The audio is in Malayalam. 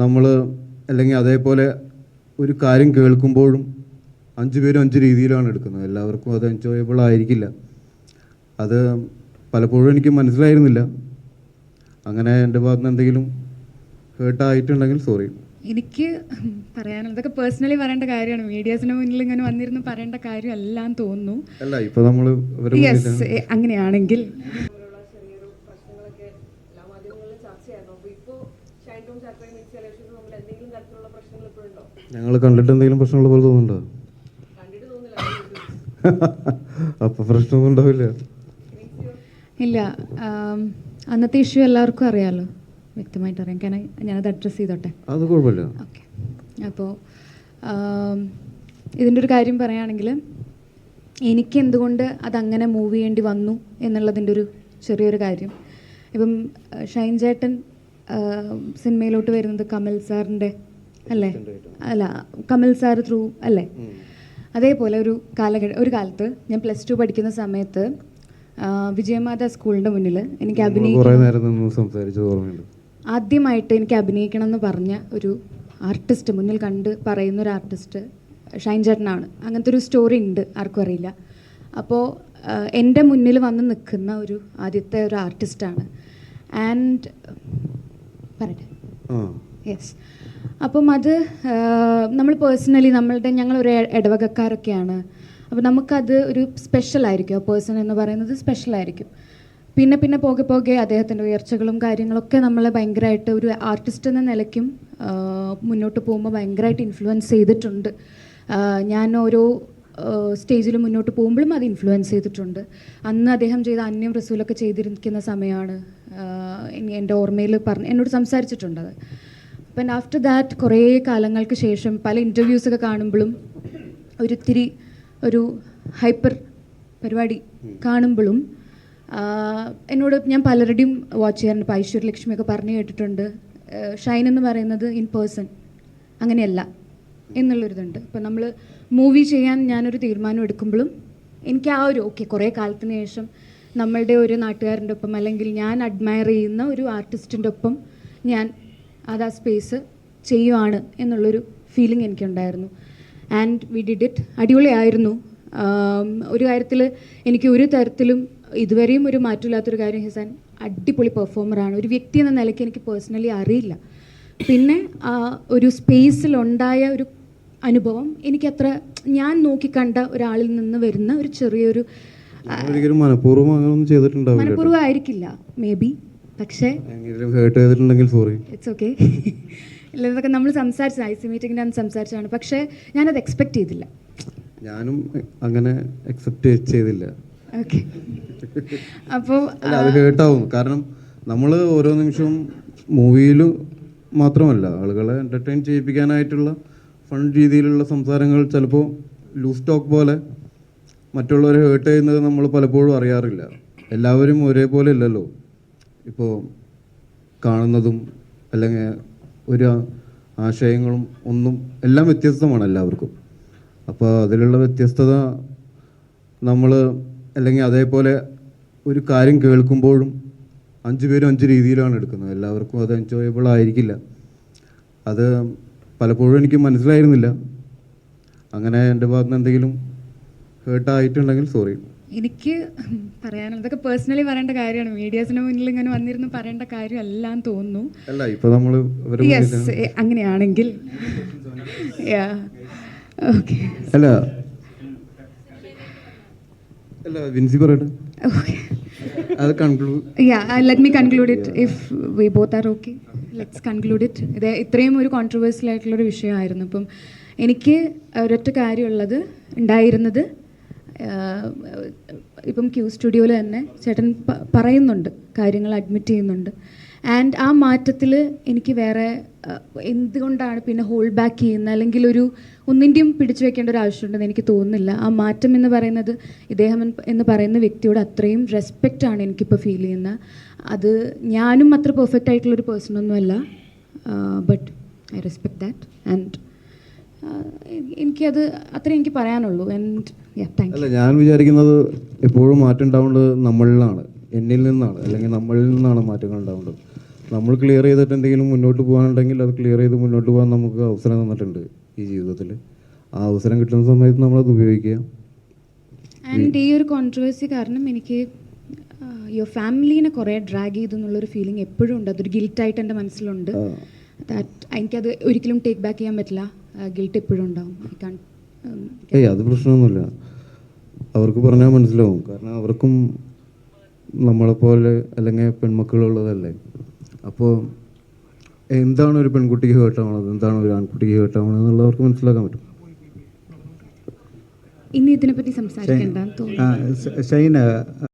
നമ്മൾ അല്ലെങ്കിൽ അതേപോലെ ഒരു കാര്യം കേൾക്കുമ്പോഴും അഞ്ച് പേരും അഞ്ച് രീതിയിലാണ് എടുക്കുന്നത്. എല്ലാവർക്കും അത് എൻജോയബിൾ ആയിരിക്കില്ല. അത് പലപ്പോഴും എനിക്ക് മനസ്സിലായിരുന്നില്ല. അങ്ങനെ എന്റെ ഭാഗത്ത് നിന്ന് എന്തെങ്കിലും ഹേർട്ടായിട്ടുണ്ടെങ്കിൽ സോറി എനിക്ക് പറയാനുള്ളത് ഇതൊക്കെ പേഴ്സണലി പറയേണ്ട കാര്യമാണ്. മീഡിയാസിന് മുന്നിൽ ഇങ്ങനെ വന്നിരുന്ന് പറയേണ്ട കാര്യമല്ല എന്ന് തോന്നുന്നു. അല്ല നമ്മൾ അങ്ങനെയാണെങ്കിൽ. ഞങ്ങൾ കണ്ടിട്ട് എന്തെങ്കിലും പ്രശ്നമുള്ള പോലെ തോന്നുന്നുണ്ടോ? അപ്പോൾ പ്രശ്നമൊന്നും ഉണ്ടാവില്ല. ഇല്ല അന്നത്തെ ഇഷ്യൂ എല്ലാവർക്കും അറിയാമല്ലോ വ്യക്തമായിട്ട് അറിയാം. കാരണം ഞാനത് അഡ്രസ്സ് ചെയ്തോട്ടെ. അത് കുഴപ്പമില്ല. ഓക്കെ അപ്പോൾ ഇതിന്റെ ഒരു കാര്യം പറയുകയാണെങ്കിൽ എനിക്ക് എന്തുകൊണ്ട് അതങ്ങനെ മൂവ് ചെയ്യേണ്ടി വന്നു എന്നുള്ളതിന്റെ ഒരു ചെറിയൊരു കാര്യം. ഇപ്പം ഷൈൻ ചേട്ടൻ സിനിമയിലോട്ട് വരുന്നത് കമൽ സാറിന്റെ അല്ലേ? അല്ല കമൽ സാർ ത്രൂ അല്ലേ? അതേപോലെ ഒരു കാലഘട്ട ഒരു കാലത്ത് ഞാൻ പ്ലസ് ടു പഠിക്കുന്ന സമയത്ത് വിജയമാത സ്കൂളിന്റെ മുന്നിൽ എനിക്ക് അഭിനയിക്കാൻ ആദ്യമായിട്ട് എനിക്ക് അഭിനയിക്കണം എന്ന് പറഞ്ഞ ഒരു ആർട്ടിസ്റ്റ് മുന്നിൽ കണ്ട് പറയുന്ന ഒരു ആർട്ടിസ്റ്റ് ഷൈൻ ചേട്ടനാണ്. അങ്ങനത്തെ ഒരു സ്റ്റോറി ഉണ്ട് ആർക്കും അറിയില്ല. അപ്പോൾ എന്റെ മുന്നിൽ വന്ന് നിൽക്കുന്ന ഒരു ആദ്യത്തെ ഒരു ആർട്ടിസ്റ്റാണ്. ആൻഡ് പറയട്ടെ. യെസ് അപ്പം അത് നമ്മൾ പേഴ്സണലി നമ്മളുടെ ഞങ്ങളൊരു ഇടവകക്കാരൊക്കെയാണ്. അപ്പോൾ നമുക്കത് ഒരു സ്പെഷ്യൽ ആയിരിക്കും. ആ പേഴ്സൺ എന്ന് പറയുന്നത് സ്പെഷ്യൽ ആയിരിക്കും. പിന്നെ പിന്നെ പോകെ പോകെ അദ്ദേഹത്തിന്റെ ഉയർച്ചകളും കാര്യങ്ങളൊക്കെ നമ്മളെ ഭയങ്കരമായിട്ട് ഒരു ആർട്ടിസ്റ്റ് എന്ന നിലയ്ക്കും മുന്നോട്ട് പോകുമ്പോൾ ഭയങ്കരമായിട്ട് ഇൻഫ്ലുവൻസ് ചെയ്തിട്ടുണ്ട്. ഞാൻ ഓരോ സ്റ്റേജിൽ മുന്നോട്ട് പോകുമ്പോഴും അത് ഇൻഫ്ലുവൻസ് ചെയ്തിട്ടുണ്ട്. അന്ന് അദ്ദേഹം ചെയ്ത അന്യം റസൂലൊക്കെ ചെയ്തിരിക്കുന്ന സമയമാണ് എന്റെ ഓർമ്മയിൽ പറഞ്ഞ് എന്നോട് സംസാരിച്ചിട്ടുണ്ട് അത്. അപ്പം ആഫ്റ്റർ ദാറ്റ് കുറേ കാലങ്ങൾക്ക് ശേഷം പല ഇന്റർവ്യൂസൊക്കെ കാണുമ്പോഴും ഒരിത്തിരി ഒരു ഹൈപ്പർ പരിപാടി കാണുമ്പോഴും എന്നോട് ഞാൻ പലരുടെയും വാച്ച് ചെയ്യാറുണ്ട്. ഇപ്പോൾ ഐശ്വര്യലക്ഷ്മിയൊക്കെ പറഞ്ഞു കേട്ടിട്ടുണ്ട്. ഷൈൻ എന്ന് പറയുന്നത് ഇൻ പേഴ്സൺ അങ്ങനെയല്ല എന്നുള്ളൊരിതുണ്ട്. ഇപ്പം നമ്മൾ മൂവി ചെയ്യാൻ ഞാനൊരു തീരുമാനം എടുക്കുമ്പോഴും എനിക്ക് ആ ഒരു ഓക്കെ കുറേ കാലത്തിന് ശേഷം നമ്മളുടെ ഒരു നാട്ടുകാരന്റെ ഒപ്പം അല്ലെങ്കിൽ ഞാൻ അഡ്മയർ ചെയ്യുന്ന ഒരു ആർട്ടിസ്റ്റിന്റെ ഒപ്പം ഞാൻ അത് ആ സ്പേസ് ചെയ്യുവാണ് എന്നുള്ളൊരു ഫീലിംഗ് എനിക്കുണ്ടായിരുന്നു. ആൻഡ് വി ഡിഡ് ഇറ്റ് അടിപൊളിയായിരുന്നു. ഒരു കാര്യത്തിൽ എനിക്ക് ഒരു തരത്തിലും ഇതുവരെയും ഒരു മാറ്റമില്ലാത്തൊരു കാര്യം ഹിസാൻ അടിപൊളി പെർഫോമറാണ് ഒരു വ്യക്തി എന്ന നിലയ്ക്ക് എനിക്ക് പേഴ്സണലി അറിയില്ല. പിന്നെ ഒരു സ്പേസിലുണ്ടായ ഒരു അനുഭവം എനിക്കത്ര ഞാൻ നോക്കിക്കണ്ട ഒരാളിൽ നിന്ന് വരുന്ന ഒരു ചെറിയൊരു മനഃപൂർവം ആയിരിക്കില്ല. മേ ബി പക്ഷേ ഇറ്റ്സ് ഓക്കെ ഇല്ല ഇതൊക്കെ നമ്മൾ സംസാരിച്ചത് ഐ സി മീറ്റിങ്ങിന്റെ അന്ന് സംസാരിച്ചതാണ്. പക്ഷേ ഞാനത് എക്സ്പെക്റ്റ് ചെയ്തില്ല. ഞാനും അങ്ങനെ അക്സെപ്റ്റ് ചെയ്തില്ല. ഓക്കെ അപ്പോൾ അത് കേട്ടാവും കാരണം നമ്മൾ ഓരോ നിമിഷവും മൂവിയിൽ മാത്രമല്ല ആളുകളെ എന്റർടൈൻ ചെയ്യിപ്പിക്കാനായിട്ടുള്ള ഫൺ രീതിയിലുള്ള സംസാരങ്ങൾ ചിലപ്പോൾ ലൂസ് ടോക്ക് പോലെ മറ്റുള്ളവരെ ഹേർട്ട് ചെയ്യുന്നത് നമ്മൾ പലപ്പോഴും അറിയാറില്ല. എല്ലാവരും ഒരേപോലെ ഇല്ലല്ലോ. ഇപ്പോൾ കാണുന്നതും അല്ലെങ്കിൽ ഒരു ആശയങ്ങളും ഒന്നും എല്ലാം വ്യത്യസ്തമാണ് എല്ലാവർക്കും. അപ്പോൾ അതിലുള്ള വ്യത്യസ്തത നമ്മൾ അല്ലെങ്കിൽ അതേപോലെ ഒരു കാര്യം കേൾക്കുമ്പോഴും അഞ്ച് പേരും അഞ്ച് രീതിയിലാണ് എടുക്കുന്നത്. എല്ലാവർക്കും അത് എൻജോയബിൾ ആയിരിക്കില്ല. അത് പലപ്പോഴും എനിക്ക് മനസ്സിലായിരുന്നില്ല. അങ്ങനെ എന്റെ ഭാഗത്ത് നിന്ന് എന്തെങ്കിലും ഹേർട്ടായിട്ടുണ്ടെങ്കിൽ സോറി എനിക്ക് പറയാനുള്ളത് ഇതൊക്കെ പേഴ്സണലി പറയേണ്ട കാര്യമാണ്. മീഡിയാസിന് മുന്നിൽ ഇങ്ങനെ വന്നിരുന്ന് പറയേണ്ട കാര്യമല്ല എന്ന് തോന്നുന്നു. യെസ് അങ്ങനെയാണെങ്കിൽ. ഓക്കെ അല്ല. അല്ല വിൻസി പറയട്ടെ. അത് conclude yeah let conclude it if we both are let's conclude it ഇത് ഇത്രയും ഒരു കോൺട്രവേഴ്സ്യൽ ആയിട്ടുള്ളൊരു വിഷയമായിരുന്നു. ഇപ്പം എനിക്ക് ഒരൊറ്റ കാര്യമുള്ളത് ഉണ്ടായിരുന്നത് ഇപ്പം ക്യൂ സ്റ്റുഡിയോയിൽ തന്നെ ചേട്ടൻ പറയുന്നുണ്ട് കാര്യങ്ങൾ അഡ്മിറ്റ് ചെയ്യുന്നുണ്ട്. ആൻഡ് ആ മാറ്റത്തിൽ എനിക്ക് വേറെ എന്തുകൊണ്ടാണ് പിന്നെ ഹോൾഡ് ബാക്ക് ചെയ്യുന്നത്? അല്ലെങ്കിൽ ഒരു ഒന്നിന്റെയും പിടിച്ചു വെക്കേണ്ട ഒരു ആവശ്യമുണ്ടെന്ന് എനിക്ക് തോന്നുന്നില്ല. ആ മാറ്റം എന്ന് പറയുന്നത് ഇദ്ദേഹം എന്ന് എന്ന് പറയുന്ന വ്യക്തിയോട് അത്രയും റെസ്പെക്റ്റ് ആണ് എനിക്കിപ്പോൾ ഫീൽ ചെയ്യുന്നത്. അത് ഞാനും അത്ര പെർഫെക്റ്റ് ആയിട്ടുള്ളൊരു പേഴ്സണൊന്നുമല്ല but I respect that and എനിക്കത് അത്രേ എനിക്ക് പറയാനുള്ളൂ. അല്ല ഞാൻ വിചാരിക്കുന്നത് എപ്പോഴും മാറ്റം ഉണ്ടാവേണ്ടത് നമ്മളിലാണ്. എന്നിൽ നിന്നാണ്. അല്ലെങ്കിൽ നമ്മളിൽ നിന്നാണ് മാറ്റങ്ങൾ ഉണ്ടാവേണ്ടത്. നമ്മൾ ക്ലിയർ ചെയ്തിട്ട് എന്തെങ്കിലും മുന്നോട്ട് പോകാനുണ്ടെങ്കിൽ അത് ക്ലിയർ ചെയ്ത് മുന്നോട്ട് പോകാൻ നമുക്ക് അവസരം തന്നിട്ടുണ്ട് ഈ ജീവിതത്തിൽ. ആ അവസരം കിട്ടുന്ന സമയത്ത് നമ്മളത് ഉപയോഗിക്കുക. ആൻഡ് ഈ ഒരു കോൺട്രവേഴ്സി കാരണം എനിക്ക് യുവർ ഫാമിലീനെ കുറേ ഡ്രാഗ് ചെയ്തു എന്നുള്ളൊരു ഫീലിംഗ് എപ്പോഴും ഉണ്ട്. അതൊരു ഗിൽട്ടായിട്ട് എന്റെ മനസ്സിലുണ്ട്. ദാറ്റ് എനിക്കത് ഒരിക്കലും ടേക്ക് ബാക്ക് ചെയ്യാൻ പറ്റില്ല. ഗിൽട്ട് എപ്പോഴും ഉണ്ടാവും. ഏയ് അത് പ്രശ്നമൊന്നുമില്ല. അവർക്ക് പറഞ്ഞാൽ മനസ്സിലാവും. കാരണം അവർക്കും നമ്മളെപ്പോലെ അല്ലെങ്കിൽ പെൺമക്കളുള്ളതല്ലേ. അപ്പോൾ എന്താണ് ഒരു പെൺകുട്ടിക്ക് കേട്ടാവണത് എന്താണ് ഒരു ആൺകുട്ടിക്ക് എന്നുള്ളത് അവർക്ക് മനസ്സിലാക്കാൻ പറ്റും. ഇനി ഇതിനെപ്പറ്റി സംസാരിക്കേണ്ട ഷൈന